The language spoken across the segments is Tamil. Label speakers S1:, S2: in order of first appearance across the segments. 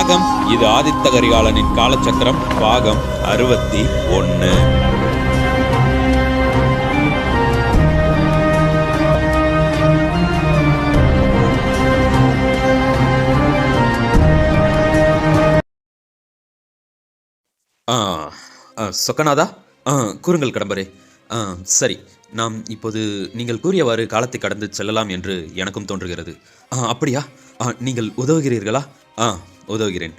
S1: வணக்கம் இது ஆதித்த கரிகாலனின் காலச்சக்கரம் பாகம் அறுபத்தி ஒன்று சொக்கநாதா? ஆ, கூறுங்கள் கடம்பரே. ஆ, சரி. நாம் இப்போது நீங்கள் கூறியவாறு காலத்தை கடந்து செல்லலாம் என்று எனக்கும் தோன்றுகிறது. அப்படியா? நீங்கள் உதவுகிறீர்களா? ஆ உதவுகிறேன்.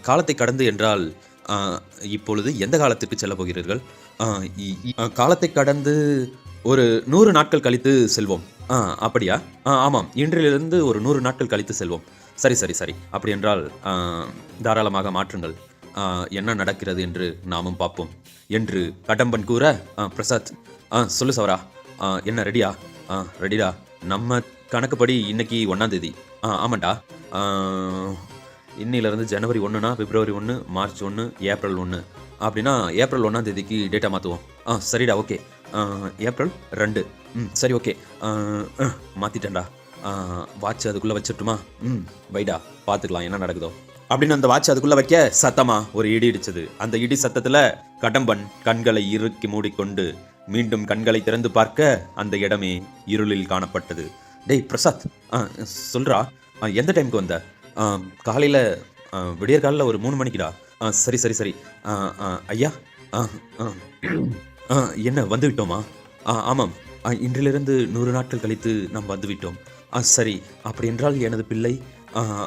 S1: காலத்தை கடந்து என்றால் இப்பொழுது எந்த காலத்திற்கு செல்ல போகிறீர்கள்? காலத்தை கடந்து ஒரு நூறு நாட்கள் கழித்து செல்வோம். ஆ அப்படியா? ஆ ஆமாம். இன்றிலிருந்து ஒரு நூறு நாட்கள் கழித்து செல்வோம். சரி சரி சரி. அப்படி என்றால் தாராளமாக மாற்றுங்கள். என்ன நடக்கிறது என்று நாமும் பார்ப்போம். என்று கடம்பன் கூற ஆ, பிரசாத் ஆ சொல்லு சவரா. ஆ, என்ன ரெடியா? ஆ ரெடிடா. நம்ம கணக்குப்படி இன்னைக்கு ஒன்றாம் தேதி. ஆ ஆமாண்டா. இன்னிலிருந்து ஜனவரி ஒன்றுனா பிப்ரவரி ஒன்று மார்ச் ஒன்று ஏப்ரல் ஒன்று அப்படின்னா ஏப்ரல் ஒன்றாம் தேதிக்கு டேட்டா மாற்றுவோம் ஆ சரிடா ஓகே. ஏப்ரல் ரெண்டு. ம் சரி ஓகே. மாற்றிட்டேன்டா வாட்ச் அதுக்குள்ளே வச்சிட்டுமா? ம் வைடா பார்த்துக்கலாம் என்ன நடக்குதோ. அப்படின்னு அந்த வாட்ச் அதுக்குள்ளே வைக்க சத்தமா ஒரு இடி இடிச்சது. அந்த இடி சத்தத்தில் கடம்பன் கண்களை இறுக்கி மூடிக்கொண்டு மீண்டும் கண்களை திறந்து பார்க்க அந்த இடமே இருளில் காணப்பட்டது. டேய் பிரசாத் ஆ, சொல்கிறா ஆ, எந்த டைமுக்கு வந்த? காலையில் ஆ, விடியற் காலையில் ஒரு மூணு மணிக்குடா. ஆ, சரி சரி சரி. ஆ, ஆ, ஐயா? ஆ, ஆ. ஆ, என்ன வந்து விட்டோமா? ஆ ஆமாம். ஆ, இன்றிலிருந்து நூறு நாட்கள் கழித்து நாம் வந்துவிட்டோம் ஆ சரி. அப்படி என்றால் எனது பிள்ளை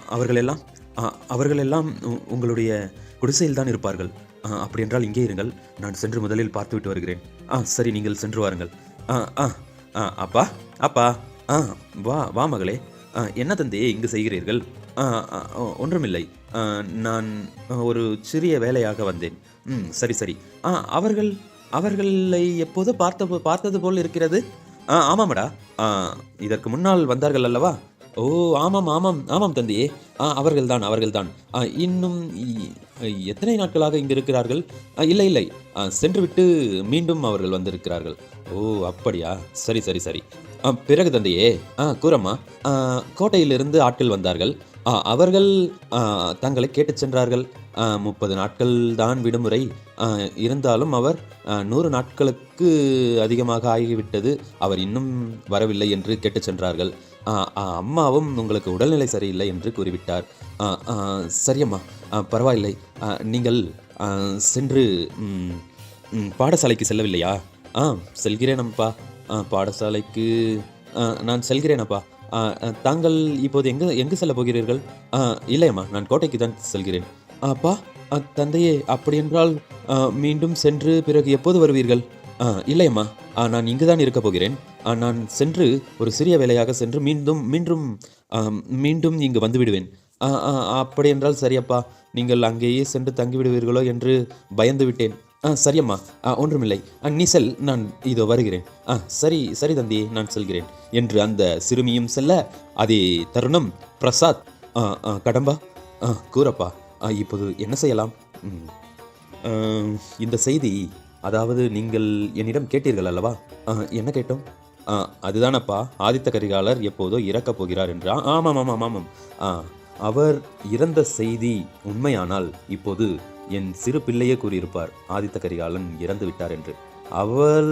S1: அவர்களெல்லாம் ஆ, அவர்களெல்லாம் உ- உங்களுடைய குடிசையில் தான் இருப்பார்கள். ஆ, அப்படி என்றால் இங்கே இருங்கள். நான் சென்று முதலில் பார்த்துவிட்டு வருகிறேன். ஆ சரி நீங்கள் சென்று வாருங்கள். ஆ ஆ ஆ அப்பா அப்பா. ஆ வா வா மகளே. என்ன தந்தையே இங்கு செய்கிறீர்கள்? ஆ, ஆ, ஒன்றுமில்லை. நான் ஒரு சிறிய வேலையாக வந்தேன். ம் சரி சரி. ஆ அவர்கள் அவர்களை எப்போது பார்த்த பார்த்தது போல் இருக்கிறது? ஆ ஆமாமடா. ஆ இதற்கு முன்னால் வந்தார்கள் அல்லவா? ஓ ஆமாம் ஆமாம் ஆமாம் தந்தையே ஆ அவர்கள்தான் அவர்கள்தான். ஆ, இன்னும் இ- எத்தனை நாட்களாக இங்கு இருக்கிறார்கள்? ஆ, இல்லை இல்லை. ஆ, சென்றுவிட்டு மீண்டும் அவர்கள் வந்திருக்கிறார்கள். ஓ அப்படியா? சரி சரி சரி. பிறகு தந்தையே. ஆ கூறம்மா. கோட்டையிலிருந்து ஆட்கள் வந்தார்கள். ஆ, அவர்கள் தங்களை கேட்டு சென்றார்கள். முப்பது நாட்கள் தான் விடுமுறை. இருந்தாலும் அவர் நூறு நாட்களுக்கு அதிகமாக ஆகிவிட்டது. அவர் இன்னும் வரவில்லை என்று கேட்டு சென்றார்கள். ஆ, ஆ, அம்மாவும் உங்களுக்கு உடல்நிலை சரியில்லை என்று கூறிவிட்டார். ஆ, சரியம்மா. ஆ, பரவாயில்லை. நீங்கள் சென்று பாடசாலைக்கு செல்லவில்லையா? ஆ செல்கிறேனப்பா. ஆ, பாடசாலைக்கு ஆ, நான் செல்கிறேனப்பா. ஆ, தாங்கள் இப்போது எங்கு எங்கு செல்ல போகிறீர்கள்? ஆ, இல்லையம்மா நான் கோட்டைக்கு தான் செல்கிறேன். அப்பா ஆ, தந்தையே அப்படியென்றால் மீண்டும் சென்று பிறகு எப்போது வருவீர்கள்? ஆ, இல்லையம்மா ஆ, நான் இங்கு தான் இருக்க போகிறேன். ஆ, நான் சென்று ஒரு சிறிய வேலையாக சென்று மீண்டும் மீண்டும் மீண்டும் இங்கு வந்து விடுவேன். ஆ, ஆ, அப்படி என்றால் சரியப்பா நீங்கள் அங்கேயே சென்று தங்கிவிடுவீர்களோ என்று பயந்து விட்டேன் ஆ சரியம்மா. ஆ ஒன்றுமில்லை. ஆ, நீ செல் நான் இதோ வருகிறேன். ஆ சரி சரி தந்தி நான் செல்கிறேன். என்று அந்த சிறுமியும் செல்ல அதே தருணம் பிரசாத் ஆ, ஆ, கடம்பா ஆ கூறப்பா. ஆ, இப்போது என்ன செய்யலாம்? இந்த செய்தி அதாவது நீங்கள் என்னிடம் கேட்டீர்கள் அல்லவா? ஆ, என்ன கேட்டோம்? ஆ, அதுதானப்பா. ஆதித்த கரிகாலர் எப்போதோ இறக்கப் போகிறார் என்று? ஆமாம் ஆமாம் ஆமாம். ஆ, அவர் இறந்த செய்தி உண்மையானால் இப்போது என் சிறு பிள்ளையே கூறியிருப்பார். ஆதித்த கரிகாலன் இறந்து விட்டார் என்று. அவள்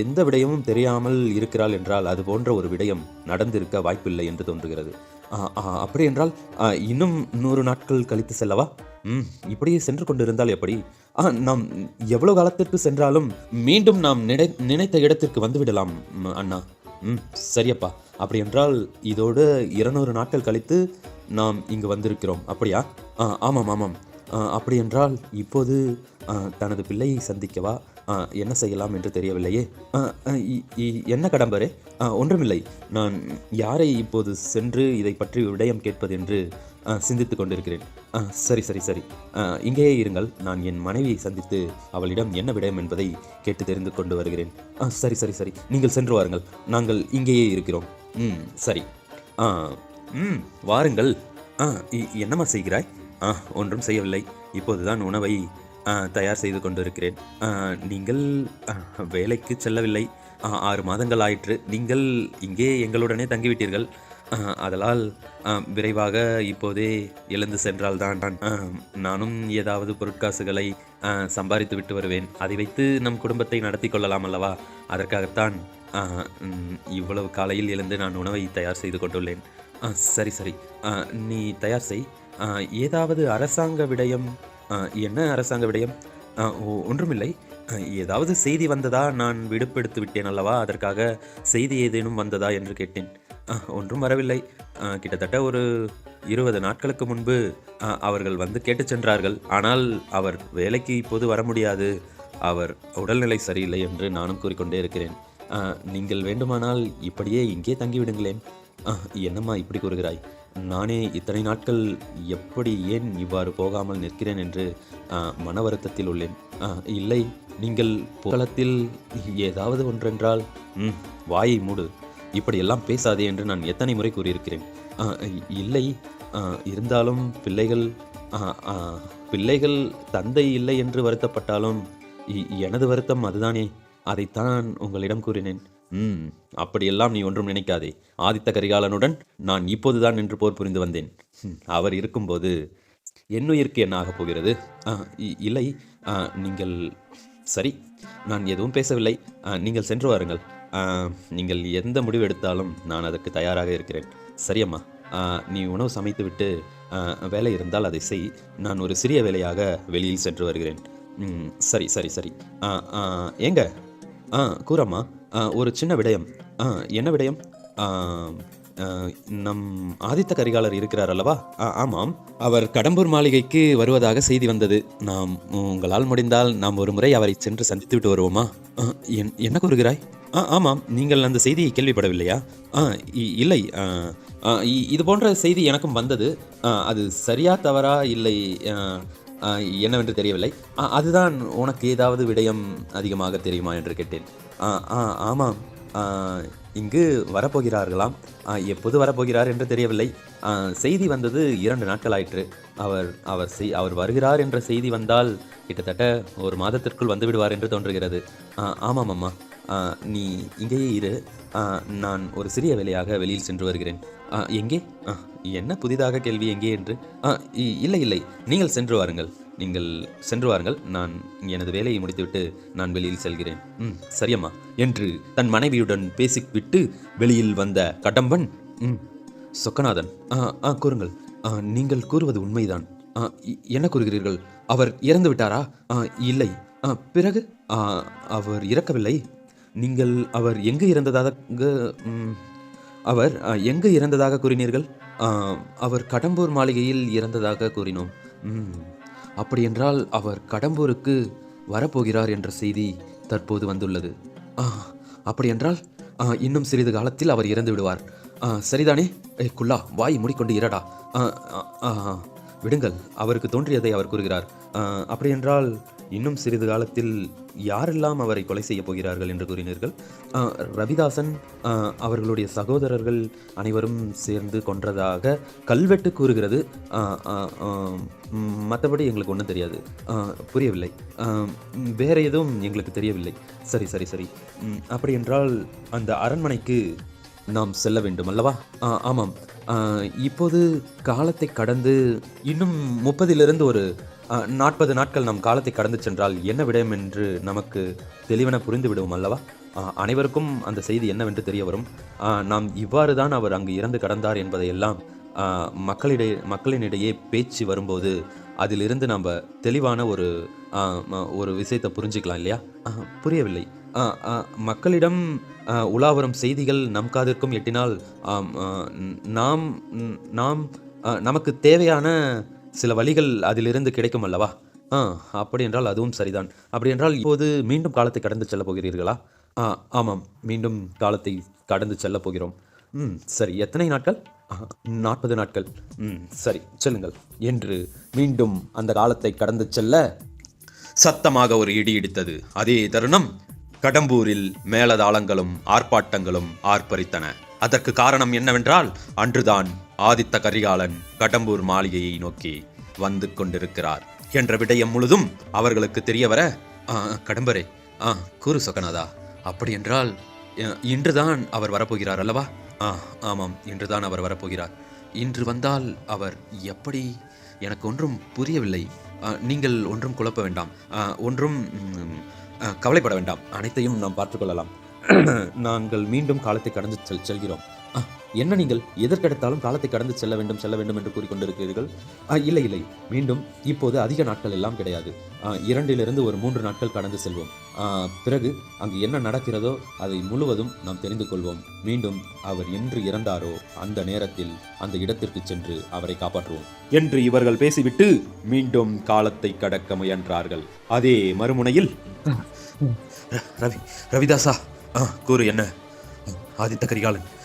S1: எந்த விடயமும் தெரியாமல் இருக்கிறாள் என்றால் அது போன்ற ஒரு விடயம் நடந்திருக்க வாய்ப்பில்லை என்று தோன்றுகிறது. அப்படி என்றால் இன்னும் நூறு நாட்கள் கழித்து செல்லவா? ம் இப்படியே சென்று கொண்டிருந்தால் எப்படி? நாம் எவ்வளவு காலத்திற்கு சென்றாலும் மீண்டும் நாம் நினை நினைத்த இடத்திற்கு வந்துவிடலாம் ம், அண்ணா. ம் சரியப்பா. அப்படி என்றால் இதோடு இருநூறு நாட்கள் கழித்து நாம் இங்கு வந்திருக்கிறோம். அப்படியா? ஆ ஆமாம் ஆமாம். அப்படியென்றால் இப்போது தனது பிள்ளையை சந்திக்கவா? ஆ, என்ன செய்யலாம் என்று தெரியவில்லையே. ஆ, ஆ, இ- இ- என்ன கடம்பரே? ஆ, ஒன்றுமில்லை. நான் யாரை இப்போது சென்று இதை பற்றி விடயம் கேட்பது என்று சிந்தித்து சிந்தித்துக் கொண்டிருக்கிறேன். ஆ, சரி சரி சரி. ஆ, இங்கேயே இருங்கள். நான் என் மனைவியை சந்தித்து அவளிடம் என்ன விடயம் என்பதை கேட்டு தெரிந்து கொண்டு வருகிறேன். ஆ, சரி சரி சரி. நீங்கள் சென்று வாருங்கள். நாங்கள் இங்கேயே இருக்கிறோம். ம் சரி. ம் வாருங்கள். ஆ இ- என்னம்மா செய்கிறாய்? ஒன்றும் செய்யவில்லை. இப்போதுதான் உணவை தயார் செய்து கொண்டிருக்கிறேன். நீங்கள் வேலைக்கு செல்லவில்லை. ஆறு மாதங்கள் ஆயிற்று நீங்கள் இங்கே எங்களுடனே தங்கிவிட்டீர்கள். அதனால் விரைவாக இப்போதே எழுந்து சென்றால்தான் நானும் ஏதாவது பொருட்காசுகளை சம்பாதித்து விட்டு வருவேன். அதை வைத்து நம் குடும்பத்தை நடத்தி கொள்ளலாம் அல்லவா? அதற்காகத்தான் இவ்வளவு காலையில் எழுந்து நான் உணவை தயார் செய்து கொண்டுள்ளேன். சரி சரி. நீ தயார் செய். ஏதாவது அரசாங்க விடயம் என்ன அரசாங்க விடயம்? ஒன்றுமில்லை. ஏதாவது செய்தி வந்ததா? நான் விடுப்பெடுத்து விட்டேன் அல்லவா? அதற்காக செய்தி ஏதேனும் வந்ததா என்று கேட்டேன். ஒன்றும் வரவில்லை. கிட்டத்தட்ட ஒரு இருபது நாட்களுக்கு முன்பு அவர்கள் வந்து கேட்டு சென்றார்கள். ஆனால் அவர் வேலைக்கு இப்போது வர முடியாது. அவர் உடல்நிலை சரியில்லை என்று நானும் கூறிக்கொண்டே இருக்கிறேன். நீங்கள் வேண்டுமானால் இப்படியே இங்கே தங்கிவிடுங்களேன். என்னம்மா இப்படி கூறுகிறாய்? நானே இத்தனை நாட்கள் எப்படி ஏன் இவ்வாறு போகாமல் நிற்கிறேன் என்று மன வருத்தத்தில் உள்ளேன். இல்லை நீங்கள் புகழத்தில் ஏதாவது ஒன்றென்றால் ம் வாயை மூடு. இப்படியெல்லாம் பேசாதே என்று நான் எத்தனை முறை கூறியிருக்கிறேன். இல்லை இருந்தாலும் பிள்ளைகள் பிள்ளைகள் தந்தை இல்லை என்று வருத்தப்பட்டாலும் இ- எனது வருத்தம் அதுதானே. அதைத்தான் உங்களிடம் கூறினேன். ம் அப்படியெல்லாம் நீ ஒன்றும் நினைக்காதே. ஆதித்த கரிகாலனுடன் நான் இப்போதுதான் என்று போர் புரிந்து வந்தேன். அவர் இருக்கும்போது என்னுயிருக்கு என்ன ஆகப் போகிறது? ஆ, இ- இல்லை. ஆ, நீங்கள் சரி நான் எதுவும் பேசவில்லை. நீங்கள் சென்று வாருங்கள். நீங்கள் எந்த முடிவு எடுத்தாலும் நான் அதற்கு தயாராக இருக்கிறேன். சரியம்மா நீ உணவு சமைத்துவிட்டு விட்டு வேலை இருந்தால் அதை செய். நான் ஒரு சிறிய வேலையாக வெளியில் சென்று வருகிறேன். ம், சரி சரி சரி. ஆ, ஆ, ஏங்க? ஆ கூறம்மா. ஒரு சின்ன விடயம். ஆ என்ன விடயம்? நம் ஆதித்த கரிகாலர் இருக்கிறார் அல்லவா? ஆ, ஆமாம். அவர் கடம்பூர் மாளிகைக்கு வருவதாக செய்தி வந்தது. நாம் உங்களால் முடிந்தால் நாம் ஒரு முறை அவரை சென்று சந்தித்து விட்டு வருவோமா? ஆ, என்- என்ன கூறுகிறாய்? ஆ ஆமாம். நீங்கள் அந்த செய்தியை கேள்விப்படவில்லையா? ஆ இ- இல்லை. ஆ, ஆ, இ- இது போன்ற செய்தி எனக்கும் வந்தது. ஆ, அது சரியா தவறா இல்லை என்னவென்று தெரியவில்லை. ஆ, அதுதான் உனக்கு ஏதாவது விடயம் அதிகமாக தெரியுமா என்று கேட்டேன். ஆ ஆ ஆமாம். இங்கு வரப்போகிறார்களாம். ஆ, எப்போது வரப்போகிறார் என்று தெரியவில்லை. செய்தி வந்தது இரண்டு நாட்கள் ஆயிற்று. அவர் அவர் செய் அவர் வருகிறார் என்ற செய்தி வந்தால் கிட்டத்தட்ட ஒரு மாதத்திற்குள் வந்து விடுவார் என்று தோன்றுகிறது. ஆ, ஆமாம் அம்மா. நீ இங்கேயே இரு. நான் ஒரு சிறிய வேலையாக வெளியில் சென்று வருகிறேன். எங்கே? ஆ, என்ன புதிதாக கேள்வி எங்கே என்று? ஆ, இ- இல்லை இல்லை. நீங்கள் சென்று வாருங்கள். நீங்கள் சென்று வாருங்கள். நான் எனது வேலையை முடித்துவிட்டு நான் வெளியில் செல்கிறேன். ம் சரியம்மா. என்று தன் மனைவியுடன் பேசிவிட்டு வெளியில் வந்த கடம்பன் ம் சொக்கநாதன் ஆ ஆ கூறுங்கள். ஆ, நீங்கள் கூறுவது உண்மைதான். ஆ, இ- என்ன கூறுகிறீர்கள்? அவர் இறந்து விட்டாரா? ஆ, இல்லை. ஆ, பிறகு? ஆ, அவர் இறக்கவில்லை. நீங்கள் அவர் எங்கு இறந்ததாக அவர் எங்கு இறந்ததாக கூறினீர்கள்? அவர் கடம்பூர் மாளிகையில் இறந்ததாக கூறினோம். ம், அப்படியென்றால் அவர் கடம்பூருக்கு வரப்போகிறார் என்ற செய்தி தற்போது வந்துள்ளது. அப்படியென்றால் ஆ, இன்னும் சிறிது காலத்தில் அவர் இறந்து விடுவார். ஆ, சரிதானே? ஏய் குல்லா வாய் மூடிக்கொண்டு இரடா. ஆ, ஆ, ஆ, விடுங்கள் அவருக்கு தோன்றியதை அவர் கூறுகிறார். அப்படியென்றால் இன்னும் சிறிது காலத்தில் யாரெல்லாம் அவரை கொலை செய்யப் போகிறார்கள் என்று கூறினீர்கள்? ரவிதாசன் அவர்களுடைய சகோதரர்கள் அனைவரும் சேர்ந்து கொன்றதாக கல்வெட்டு கூறுகிறது. மற்றபடி எங்களுக்கு ஒன்றும் தெரியாது. புரியவில்லை. வேற எதுவும் எங்களுக்கு தெரியவில்லை. சரி சரி சரி. அப்படி என்றால் அந்த அரண்மனைக்கு நாம் செல்ல வேண்டும் அல்லவா? ஆ, ஆமாம். இப்போது காலத்தை கடந்து இன்னும் முப்பதிலிருந்து ஒரு நாற்பது நாட்கள் நம் காலத்தை கடந்து சென்றால் என்ன விடயம் என்று நமக்கு தெளிவென புரிந்து விடுவோம் அல்லவா? அனைவருக்கும் அந்த செய்தி என்னவென்று தெரிய வரும். நாம் இவ்வாறு தான் அவர் அங்கு இறந்து கடந்தார் என்பதையெல்லாம் மக்களிடையே மக்களினிடையே பேச்சு வரும்போது அதிலிருந்து நம்ம தெளிவான ஒரு ஒரு விஷயத்தை புரிஞ்சுக்கலாம் இல்லையா? புரியவில்லை. ஆ, ஆ, மக்களிடம் உலாவரும் செய்திகள் நம் காதிற்கும் எட்டினால் நாம் நாம் நமக்கு தேவையான சில வழிகள் அதிலிருந்து கிடைக்கும் அல்லவா? ஆ அப்படி என்றால் அதுவும் சரிதான். அப்படி என்றால் இப்போது மீண்டும் காலத்தை கடந்து செல்லப் போகிறீர்களா? ஆ ஆமாம். மீண்டும் காலத்தை கடந்து செல்லப் போகிறோம். ம் சரி. எத்தனை நாட்கள்? நாற்பது நாட்கள். ம் சரி செல்லுங்கள். என்று மீண்டும் அந்த காலத்தை கடந்து செல்ல சத்தமாக ஒரு இடி இடித்தது. அதே தருணம் கடம்பூரில் மேலதாளங்களும் ஆர்ப்பாட்டங்களும் ஆர்ப்பரித்தன. அதற்கு காரணம் என்னவென்றால் அன்றுதான் ஆதித்த கரிகாலன் கடம்பூர் மாளிகையை நோக்கி வந்து கொண்டிருக்கிறார் என்ற விடயம் முழுதும் அவர்களுக்கு தெரிய வர "ஆ, கடம்பரே ஆ கூறு சொக்கநாதா அப்படியென்றால் இன்றுதான் அவர் வரப்போகிறார் அல்லவா? ஆ ஆமாம் இன்றுதான் அவர் வரப்போகிறார். இன்று வந்தால் அவர் எப்படி? எனக்கு ஒன்றும் புரியவில்லை. நீங்கள் ஒன்றும் குழப்ப வேண்டாம். ஒன்றும் கவலைப்பட வேண்டாம். அனைத்தையும் நாம் பார்த்துக்கொள்ளலாம் நாங்கள் மீண்டும் காலத்தை கடந்து செல் செல்கிறோம். என்ன நீங்கள் எதற்கெடுத்தாலும் காலத்தை கடந்து செல்ல வேண்டும் செல்ல வேண்டும் என்று கூறிக்கொண்டிருக்கிறீர்கள்? ஆ, இல்லை இல்லை. மீண்டும் இப்போது அதிக நாட்கள் எல்லாம் கிடையாது. ஆ, இரண்டிலிருந்து ஒரு மூன்று நாட்கள் கடந்து செல்வோம். பிறகு அங்கு என்ன நடக்கிறதோ அதை முழுவதும் நாம் தெரிந்து கொள்வோம். மீண்டும் அவர் என்று இறந்தாரோ அந்த நேரத்தில் அந்த இடத்திற்கு சென்று அவரை காப்பாற்றுவோம். என்று இவர்கள் பேசிவிட்டு மீண்டும் காலத்தை கடக்க முயன்றார்கள். அதே மறுமுனையில் ரவி ரவிதாசா ஆ கூறு என்ன? ஆதித்த கரிகாலன்.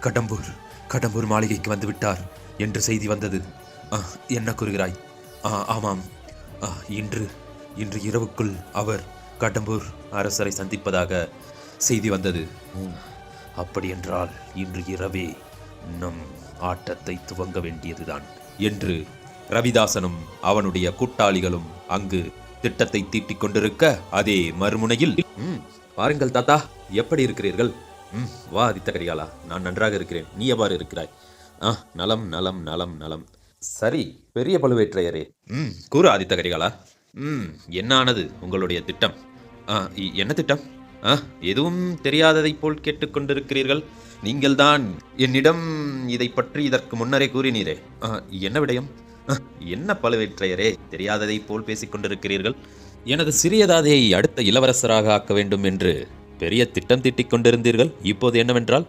S1: கடம்பூர் கடம்பூர் மாளிகைக்கு வந்து விட்டார் என்று செய்தி வந்தது. என்ன கூறுகிறாய்? ஆ, ஆமாம். ஆ, இன்று இன்று இரவுக்குள் அவர் கடம்பூர் அரசரை சந்திப்பதாக செய்தி வந்தது. அப்படியென்றால் இன்று இரவே நம் ஆட்டத்தை துவங்க வேண்டியதுதான் என்று ரவிதாசனும் அவனுடைய கூட்டாளிகளும் அங்கு திட்டத்தை தீட்டிக் கொண்டிருக்க அதே மறுமுனையில் "ம், பாருங்கள் தாத்தா எப்படி இருக்கிறீர்கள்? ம் வா ஆதித்த கரிகாலா நான் நன்றாக இருக்கிறேன். நீ எவ்வாறு இருக்கிறாய்? ஆ நலம் நலம் நலம் நலம். சரி பெரிய பழுவேற்றையரே. ம் கூறு ஆதித்த கரிகாலா ம் என்ன ஆனது உங்களுடைய திட்டம்? ஆ இ- என்ன திட்டம்? ஆ எதுவும் தெரியாததைப் போல் கேட்டுக்கொண்டிருக்கிறீர்கள் நீங்கள்தான் என்னிடம் இதை பற்றி இதற்கு முன்னரே கூறினீரே. ஆ, என்ன விடயம்? என்ன பழுவேற்றையரே தெரியாததைப் போல் பேசிக்கொண்டிருக்கிறீர்கள் எனது சிறியதாதையை அடுத்த இளவரசராக ஆக்க வேண்டும் என்று பெரிய திட்டம் தீட்டிக் கொண்டிருந்தீர்கள். இப்போது என்னவென்றால்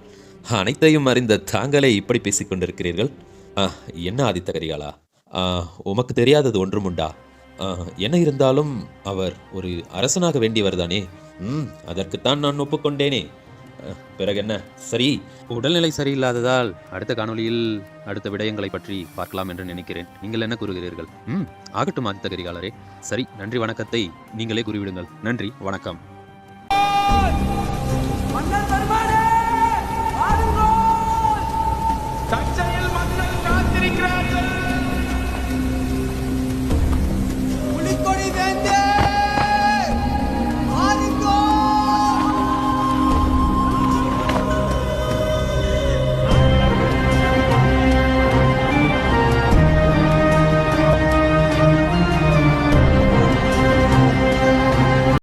S1: அனைத்தையும் அறிந்த தாங்களே இப்படி பேசிக் கொண்டிருக்கிறீர்கள். என்ன ஆதித்த கரிகாலா? உமக்கு தெரியாதது ஒன்றும் உண்டா? என்ன இருந்தாலும் அவர் ஒரு அரசனாக வேண்டியவர்தானே ம் அதற்குத்தான் நான் ஒப்புக்கொண்டேனே. பிறகு என்ன? சரி. உடல்நிலை சரியில்லாததால் அடுத்த காணொளியில் அடுத்த விடயங்களை பற்றி பார்க்கலாம் என்று நினைக்கிறேன். நீங்கள் என்ன கூறுகிறீர்கள்? ம் ஆகட்டும் ஆதித்த கரிகாலரே. சரி நன்றி வணக்கத்தை நீங்களே கூறிவிடுங்கள். நன்றி வணக்கம்.